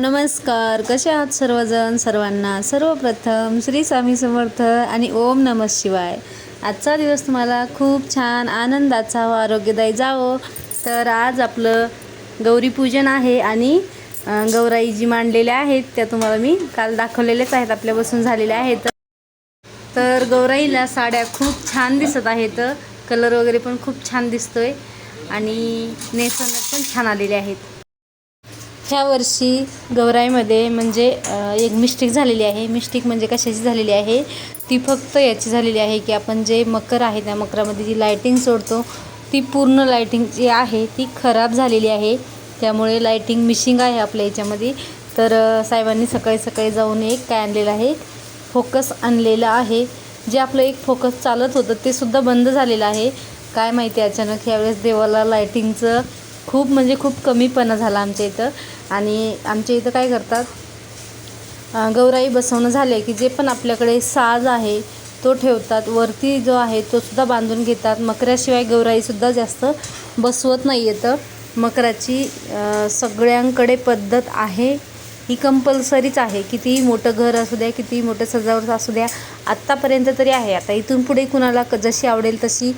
नमस्कार. कसे आहात सर्वजण? सर्वांना सर्वप्रथम श्री स्वामी समर्थ आणि ओम नमः शिवाय. आजचा दिवस तुम्हाला खूप छान आनंदाचा व आरोग्यदायी जावो. तर आज आपलं गौरीपूजन आहे आणि गौराई जी मांडलेल्या आहेत त्या तुम्हाला मी काल दाखवलेल्याच आहेत आपल्यापासून झालेल्या आहेत. तर गौराईला साड्या खूप छान दिसत आहेत. कलर वगैरे पण खूप छान दिसतोय आणि नेसवण्यात पण छान आलेले आहेत. ह्या वर्षी गौराईमध्ये म्हणजे एक मिस्टेक झालेली आहे. मिस्टेक म्हणजे कशाची झालेली आहे? ती फक्त याची झालेली आहे की आपण जे मकर आहे त्या मकरामध्ये जी लायटिंग सोडतो ती पूर्ण लायटिंग जी आहे ती खराब झालेली आहे. त्यामुळे लायटिंग मिशिंग आहे आपल्या याच्यामध्ये. तर साहेबांनी सकाळी सकाळी जाऊन एक काय आणलेलं आहे? फोकस आणलेलं आहे. जे आपलं एक फोकस चालत होतं ते सुद्धा बंद झालेलं आहे. काय माहिती अचानक यावेळेस देवाला लायटिंगचं खूप म्हणजे खूप कमीपणा झाला आमच्या इथं. आणि आमच्या इथं काय करतात? गौराई बसवणं झाले की जे पण आपल्याकडे साज आहे तो ठेवतात. वरती जो आहे तो सुद्धा बांधून घेतात. मकराशिवाय गौराईसुद्धा जास्त बसवत नाही येतं मकराची सगळ्यांकडे पद्धत आहे. ही कंपल्सरीच आहे. कितीही मोठं घर असू द्या कितीही मोठं सजावट असू द्या आत्तापर्यंत तरी आहे. आता इथून पुढे कुणाला क- जशी आवडेल तशी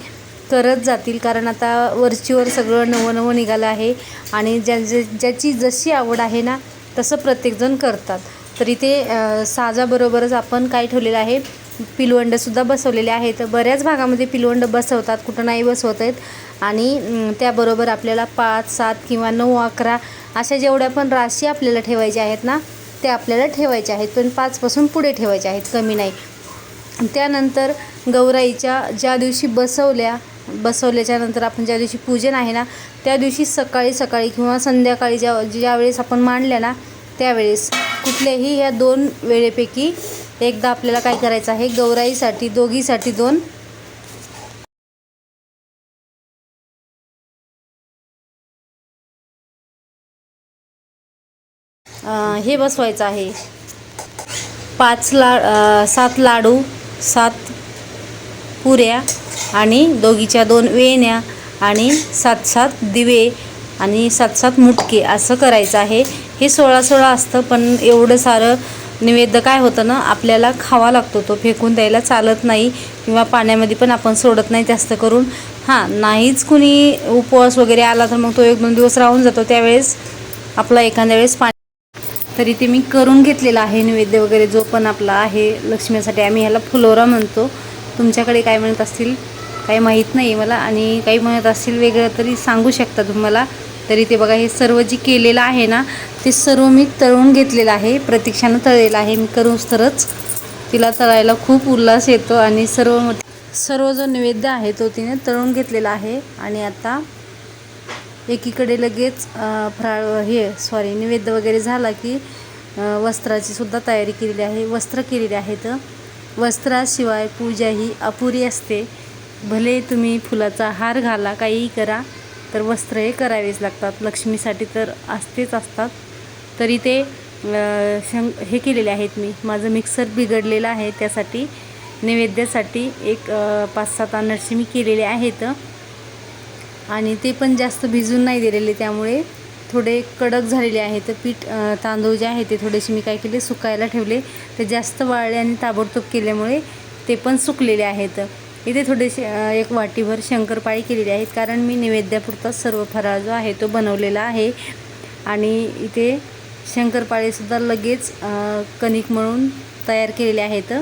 करत जातील. कारण आता वरचीवर सगळं नवं नवं निघालं आहे. आणि ज्या ज्याची जशी आवड आहे ना तसं प्रत्येकजण करतात. तर इथे साजाबरोबरच आपण काय ठेवलेलं आहे? पिलवंडसुद्धा बसवलेले आहेत. बऱ्याच भागामध्ये पिलवंड बसवतात कुठं नाही बसवत आहेत. आणि त्याबरोबर आपल्याला पाच सात किंवा नऊ अकरा अशा जेवढ्या पण राशी आपल्याला ठेवायच्या आहेत ना त्या आपल्याला ठेवायच्या आहेत. पण पाचपासून पुढे ठेवायच्या आहेत कमी नाही. त्यानंतर गौराईच्या ज्या दिवशी बसवल्या बसवल्याच्या नंतर आपण ज्या दिवशी पूजन आहे ना त्या दिवशी सकाळी सकाळी किंवा संध्याकाळी ज्या ज्यावेळेस आपण मांडल्या ना त्यावेळेस कुठल्याही या दोन वेळेपैकी एकदा आपल्याला काय करायचं आहे गौराईसाठी दोघीसाठी दोन हे बसवायचं आहे. पाच ला सात लाडू सात पुऱ्या आणि दोघीच्या दोन वेण्या आणि सात सात दिवे आणि सात सात मुटके असं करायचं आहे. हे सोळा सोळा असतं पण एवढं सारं निवेद्य काय होतं ना आपल्याला खावा लागतो तो फेकून द्यायला चालत नाही किंवा पाण्यामध्ये पण आपण सोडत नाही जास्त करून. हां नाहीच कुणी उपवास वगैरे आला तर मग तो एक दोन दिवस राहून जातो. त्यावेळेस आपला एखाद्या वेळेस पाणी तरी ते मी करून घेतलेलं आहे नैवेद्य वगैरे जो पण आपला आहे लक्ष्मीसाठी आम्ही ह्याला फुलोरा म्हणतो. तुमच्याकडे काय म्हणत असतील? काही माहीत नाही मला आणि काही म्हणत असतील वेगळं तरी सांगू शकता तुम्हाला तरी ते बघा हे सर्व जे केलेलं आहे ना ते सर्व मी तळून घेतलेलं आहे. प्रतीक्षानं तळलेलं आहे. मी करूच तरच तिला तळायला खूप उल्हास येतो आणि सर्व सर्व जो नैवेद्य आहे तो तिने तळून घेतलेला आहे. आणि आता एकीकडे लगेच अ, फराळ हे सॉरी नैवेद्य वगैरे झाला की वस्त्राची सुद्धा तयारी केलेली आहे. वस्त्र केलेली आहेत. वस्त्राशिवाय पूजा ही अपुरी असते. भले तुम्ही फुलाचा हार घाला काहीही करा तर वस्त्र हे करावेच लागतात. लक्ष्मीसाठी तर असतेच असतात. तरी ते शं हे केलेले आहेत मी. माझं मिक्सर बिघडलेलं आहे. त्यासाठी नैवेद्यासाठी एक पाच सात अनर्शी मी केलेले आहेत. आणि ते पण जास्त भिजून नाही दिलेले. त्यामुळे थोडे कडक झालेले आहेत. पीठ तांदूळ जे आहे ते थोडेसे मी काय केले सुकायला ठेवले. ते जास्त वाळले आणि ताबडतोब केल्यामुळे ते पण सुकलेले आहेत. इथे थोडेसे एक वाटीभर शंकरपाळी केलेली आहेत. कारण मी नैवेद्यापुरता सर्व फराळ जो आहे तो बनवलेला आहे. आणि इथे शंकरपाळीसुद्धा लगेच कणिक म्हणून तयार केलेले आहेत.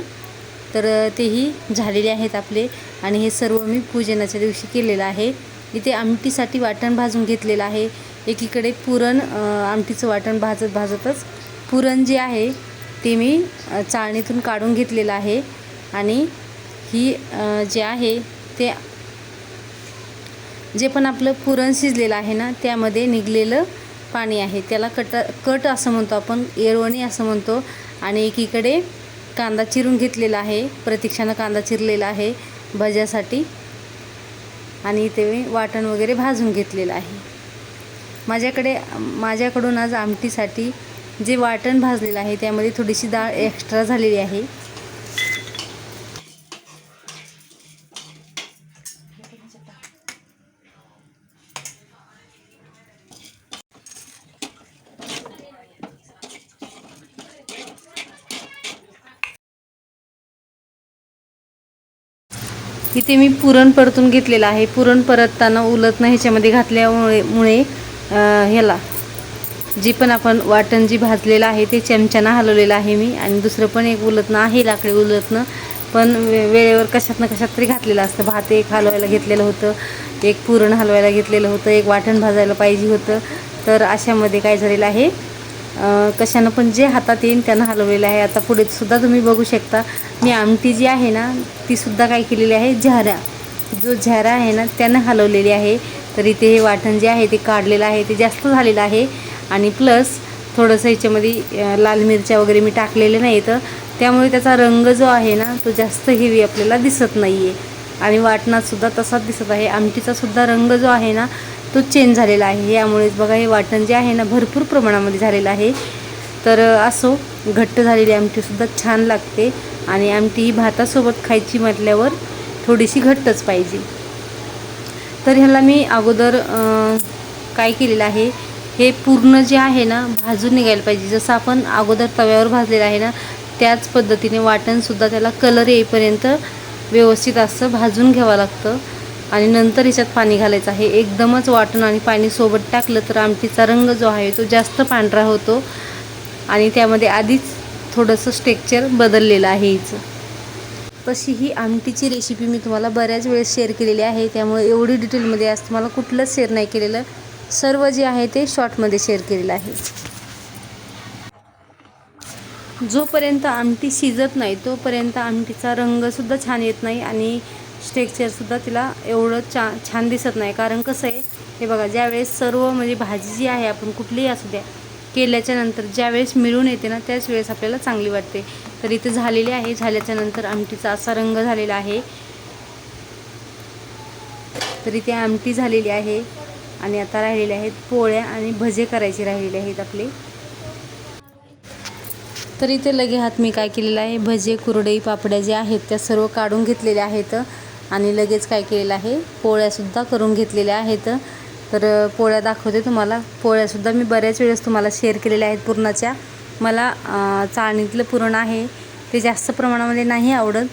तर तेही झालेले आहेत आपले. आणि हे सर्व मी पूजनाच्या दिवशी केलेलं आहे. इथे आमटीसाठी वाटण भाजून घेतलेलं आहे. एकीकडे पुरण आमटीचं वाटण भाजत भाजतच पुरण जे आहे ते मी चाळणीतून काढून घेतलेलं आहे. आणि ही जे आहे ते जे पण आपलं पुरण शिजलेलं आहे ना त्यामध्ये निघलेलं पाणी आहे. त्याला कट कट असं म्हणतो आपण येरवणी असं म्हणतो. आणि एकीकडे कांदा चिरून घेतलेला आहे प्रतीक्षानं कांदा चिरलेला आहे भज्यासाठी. आणि इथे मी वाटण वगैरे भाजून घेतलेलं आहे. माझ्याकडे माझ्याकडून आज आमटीसाठी जे वाटण भाजलेलं आहे त्यामध्ये थोडीशी डाळ एक्स्ट्रा झालेली आहे. इथे मी पुरण परतून घेतलेलं आहे. पुरण परतताना उलटणं ह्याच्यामध्ये घातल्यामुळे मुळे ह्याला जी पण आपण वाटण जी भाजलेलं आहे ते चमच्यानं हलवलेलं आहे मी. आणि दुसरं पण एक उलटणं आहे लाकडी उलटणं पण वे वेळेवर कशातनं कशात तरी घातलेलं असतं. भात एक हलवायला घेतलेलं होतं एक पुरण हलवायला घेतलेलं होतं एक वाटण भाजायला पाहिजे होतं. तर अशामध्ये काय झालेलं आहे कशानं पण जे हातात येईल त्यानं हलवलेलं आहे. आता पुढे सुद्धा तुम्ही बघू शकता. मी आमटी जी आहे ना ती सुद्धा काय केलेली आहे? झारा. जो झॅरा आहे ना त्यानं हलवलेली आहे. तर इथे हे वाटण जे आहे ते काढलेलं आहे. ते जास्त झालेलं आहे. आणि प्लस थोडंसं याच्यामध्ये लाल मिरच्या वगैरे मी टाकलेले नाही तर त्यामुळे त्याचा रंग जो आहे ना तो जास्त हेवी आपल्याला दिसत नाही आहे आणि वाटणातसुद्धा तसाच दिसत आहे. आमटीचासुद्धा रंग जो आहे ना तो चेंज झालेला आहे. यामुळेच बघा हे वाटण जे आहे ना भरपूर प्रमाणामध्ये झालेलं आहे. तर असो घट्ट झालेली आमटीसुद्धा छान लागते आणि आमटी ही भातासोबत खायची म्हटल्यावर थोडीशी घट्टच पाहिजे. तर ह्याला मी अगोदर काय केलेलं आहे हे पूर्ण जे आहे ना भाजून निघायला पाहिजे. जसं आपण अगोदर तव्यावर भाजलेलं आहे ना त्याच पद्धतीने वाटणसुद्धा त्याला कलर येईपर्यंत व्यवस्थित असं भाजून घ्यावं लागतं. आणि नंतर ह्याच्यात पाणी घालायचं आहे. एकदमच वाटण आणि पाणी सोबत टाकलं तर आमटीचा रंग जो आहे तो जास्त पांढरा होतो. आणि त्यामध्ये आधीच थोडंसं स्ट्रेक्चर बदललेलं आहे हिचं. तशी ही आमटीची रेसिपी मी तुम्हाला बऱ्याच वेळेस शेअर केलेली आहे. त्यामुळे एवढी डिटेलमध्ये आज तुम्हाला कुठलंच शेअर नाही केलेलं. सर्व जे आहे ते शॉर्टमध्ये शेअर केलेलं आहे. जोपर्यंत आमटी शिजत नाही तोपर्यंत आमटीचा रंगसुद्धा छान येत नाही आणि स्ट्रेक्चरसुद्धा तिला एवढं छा छान दिसत नाही. कारण कसं आहे हे बघा ज्यावेळेस सर्व म्हणजे भाजी जी आहे आपण कुठलीही असू द्या केल्याच्यानंतर ज्यावेळेस मिळून येते ना त्याच वेळेस आपल्याला चांगली वाटते. तर इथे झालेली आहे झाल्याच्यानंतर आमटीचा असा रंग झालेला आहे. तर इथे आमटी झालेली आहे आणि आता राहिलेले आहेत पोळ्या आणि भजे करायचे राहिलेले आहेत आपले. तर इथे लगे हात मी काय केलेलं आहे भजे कुरडई पापड्या ज्या आहेत त्या सर्व काढून घेतलेल्या आहेत. आणि लगेच काय केलेलं आहे? पोळ्यासुद्धा करून घेतलेल्या आहेत. तर पोळ्या दाखवते तुम्हाला. पोळ्यासुद्धा मी बऱ्याच वेळेस तुम्हाला शेअर केलेल्या आहेत पुरणाच्या. मला चाळणीतलं पुरण आहे. ते जास्त प्रमाणामध्ये नाही आवडत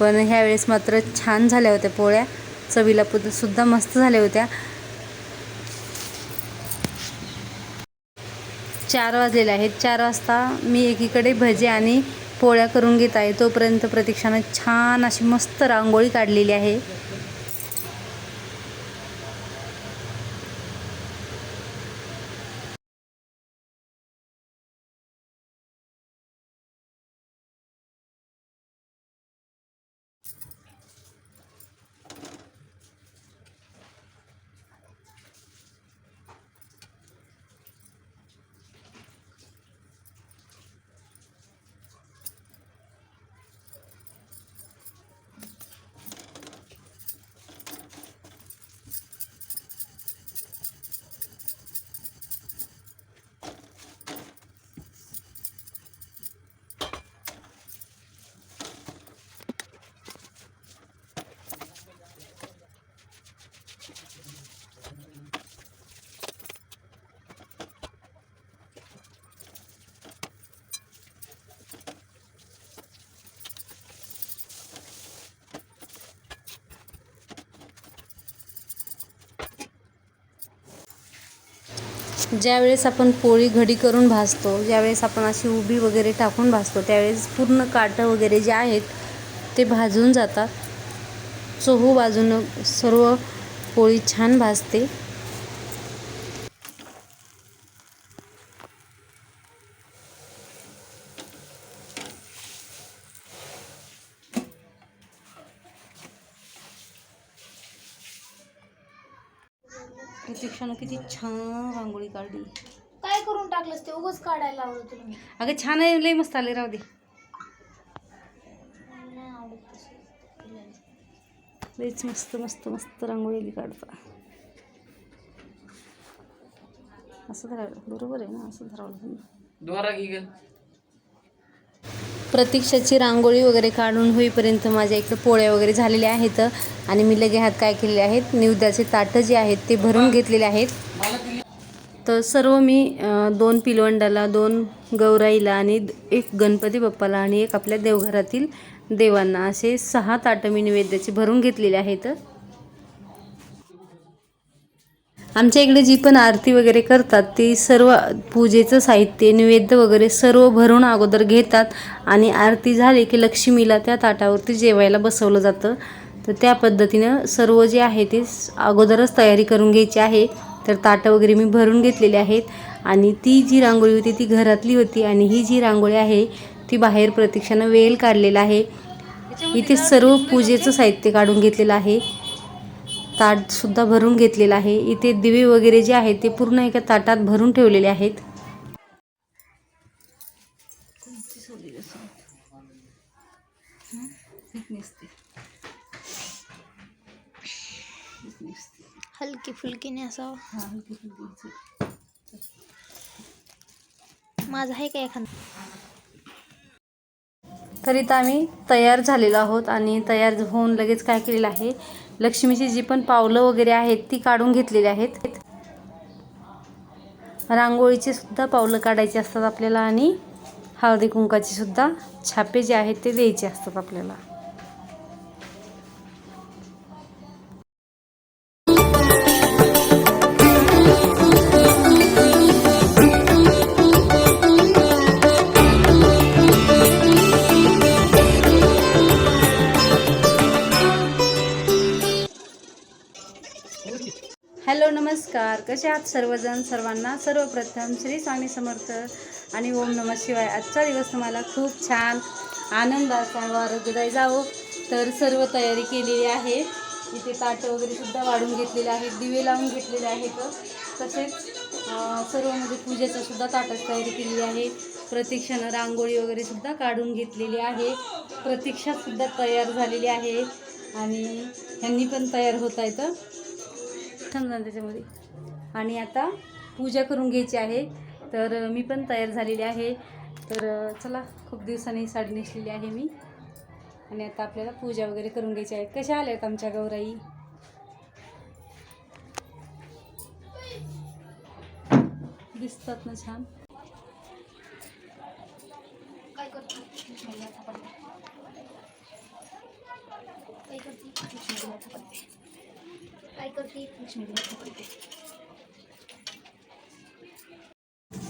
पण ह्यावेळेस मात्र छान झाल्या होत्या पोळ्या. चवीला पुद- सुद्धा मस्त झाल्या होत्या. चार वाजलेले आहेत. चार वाजता मी एकीकडे भजे आणि पोळ्या करून घेत आहे. तोपर्यंत प्रतीक्षानं छान अशी मस्त रांगोळी काढलेली आहे. ज्यावेळेस आपण पोळी घडी करून भाजतो ज्यावेळेस आपण अशी उभी वगैरे टाकून भाजतो त्यावेळेस पूर्ण काटं वगैरे जे आहेत ते भाजून जातात. चोहू बाजूनं सर्व पोळी छान भाजते. प्रतीक्षानं किती छान रांगोळी काढली. काय करून टाकलंस ते? उगच काढायला लावलं तुला मी अगं छान आहे लय मस्त आले राहू दे. नाही आवडत तसं. लयच मस्त मस्त मस्त रांगोळी काढता. असं धरावं बरोबर आहे ना? असं धरावं लागेल. द्वारा घे ग? प्रतीक्षाची रांगोळी वगैरे काढून होईपर्यंत माझ्या इकडं पोळ्या वगैरे झालेल्या आहेत. आणि मी लगे हात काय केलेले आहेत? निवद्याचे ताटं जे आहेत ते भरून घेतलेले आहेत. तर सर्व मी दोन पिलवंडाला दोन गौराईला आणि द- एक गणपती बाप्पाला आणि एक आपल्या देवघरातील देवांना असे सहा ताटं मी नैवेद्याचे भरून घेतलेले आहेत. आमच्या इकडे जी पण आरती वगैरे करतात ती सर्व पूजेचं साहित्य नैवेद्य वगैरे सर्व भरून अगोदर घेतात आणि आरती झाली की लक्ष्मीला त्या ताटावरती जेवायला बसवलं जातं. तर त्या पद्धतीनं सर्व जे आहे ते स- अगोदरच तयारी करून घ्यायची आहे. तर ताटं वगैरे मी भरून घेतलेली आहेत आणि ती जी रांगोळी होती ती घरातली होती आणि ही जी रांगोळी आहे ती बाहेर प्रतीक्षानं वेल काढलेला आहे. इथे सर्व पूजेचं साहित्य काढून घेतलेलं आहे. ताट सुद्धा भरून घेतलेलं आहे. इथे दिवे वगैरे जे आहेत ते पूर्ण एका ताटात भरून ठेवलेले आहेत. हलकी फुलकीने असावं माझा आहे का एखादा? तर इथं आम्ही तयार झालेलो आहोत आणि तयार होऊन लगेच काय केलेलं आहे लक्ष्मीची जी पण पावलं वगैरे आहेत ती काढून घेतलेली आहेत. रांगोळीची सुद्धा पावलं काढायची असतात आपल्याला आणि हळदी कुंकाची सुद्धा छापे जे आहेत ते द्यायचे असतात आपल्याला. नमस्कार. कसे आहात सर्वजण? सर्वांना सर्वप्रथम श्री स्वामी समर्थ आणि ओम नम शिवाय. आजचा दिवस तुम्हाला खूप छान आनंदाचा व आरोग्यदायी जावो. तर सर्व तयारी केलेली आहे. इथे ताटं वगैरे सुद्धा वाढून घेतलेले आहेत. दिवे लावून घेतलेले आहेत. तसेच सर्व म्हणजे पूजेचं सुद्धा ताटाची तयारी केलेली आहे. प्रतीक्षानं रांगोळी वगैरे सुद्धा काढून घेतलेली आहे. प्रतीक्षासुद्धा तयार झालेली आहे. आणि ह्यांनी पण तयार होत आहेत समजा त्याच्यामध्ये. आणि आता पूजा करून घ्यायची आहे. तर मी पण तयार झालेली आहे. तर चला खूप दिवसांनी साडी नेसलेली आहे मी. आणि आता आपल्याला पूजा वगैरे करून घ्यायची आहे. कशा आल्या आहेत आमच्या गौराई? दिसतात ना छान. काय करते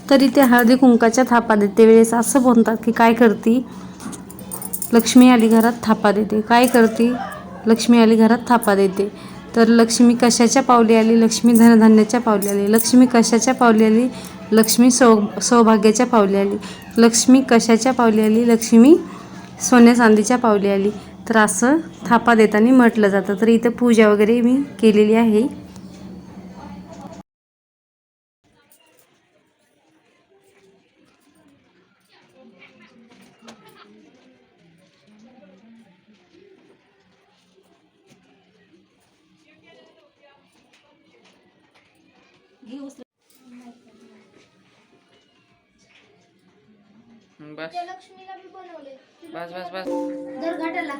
तरी ते हळदी कुंकाच्या थापा देते. वेळेस असं म्हणतात की काय करती? लक्ष्मी आली घरात थापा देते. काय करते? लक्ष्मी आली घरात थापा देते. तर लक्ष्मी कशाच्या पावली आली? लक्ष्मी धनधान्याच्या पावली आली. लक्ष्मी कशाच्या पावली आली? लक्ष्मी सौ सौभाग्याच्या पावली आली. लक्ष्मी कशाच्या पावली आली? लक्ष्मी सोन्या चांदीच्या पावली आली. तर असं थापा देताना म्हटलं जातं. तर इथं पूजा वगैरे मी केलेली आहे. बस. बस बस बस. दर घाटाला.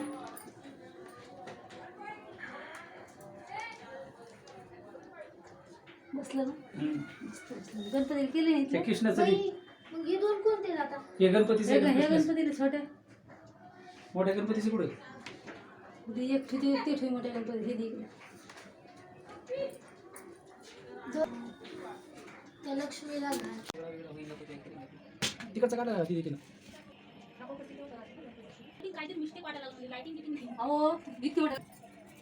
बसलं ना? गणपतीला केले नाही ते कृष्णाचं. मग हे दोन कोणते आता हे गणपतीचं हे ग- हे. गणपतीला छोट्या. मोठ्या गणपतीचं कुठे? ते एक ठेवी ते ठेवी मोठ्या गणपती हे दे इकडे. त्या लक्ष्मीला घाल तिकडचं काढा ती देखील अहो किती मोठ्या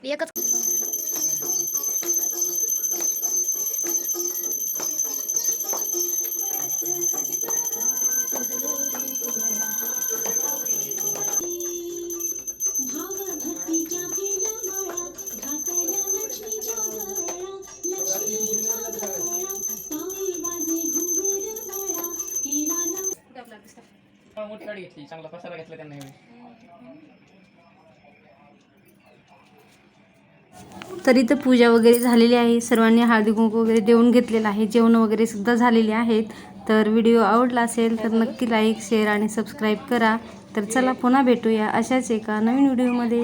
एकच मोठी गाडी घेतली चांगला पसारा घेतला त्यांना तरी तर पूजा वगैरे झालेली आहे. सर्वांनी हळदी कुंकू वगैरे देऊन घेतलेलं आहे. जेवण वगैरे सुद्धा झालेले आहेत. तर व्हिडिओ आवडला असेल तर नक्की लाईक शेअर आणि सबस्क्राईब करा. तर चला पुन्हा भेटूया अशाच एका नवीन व्हिडिओमध्ये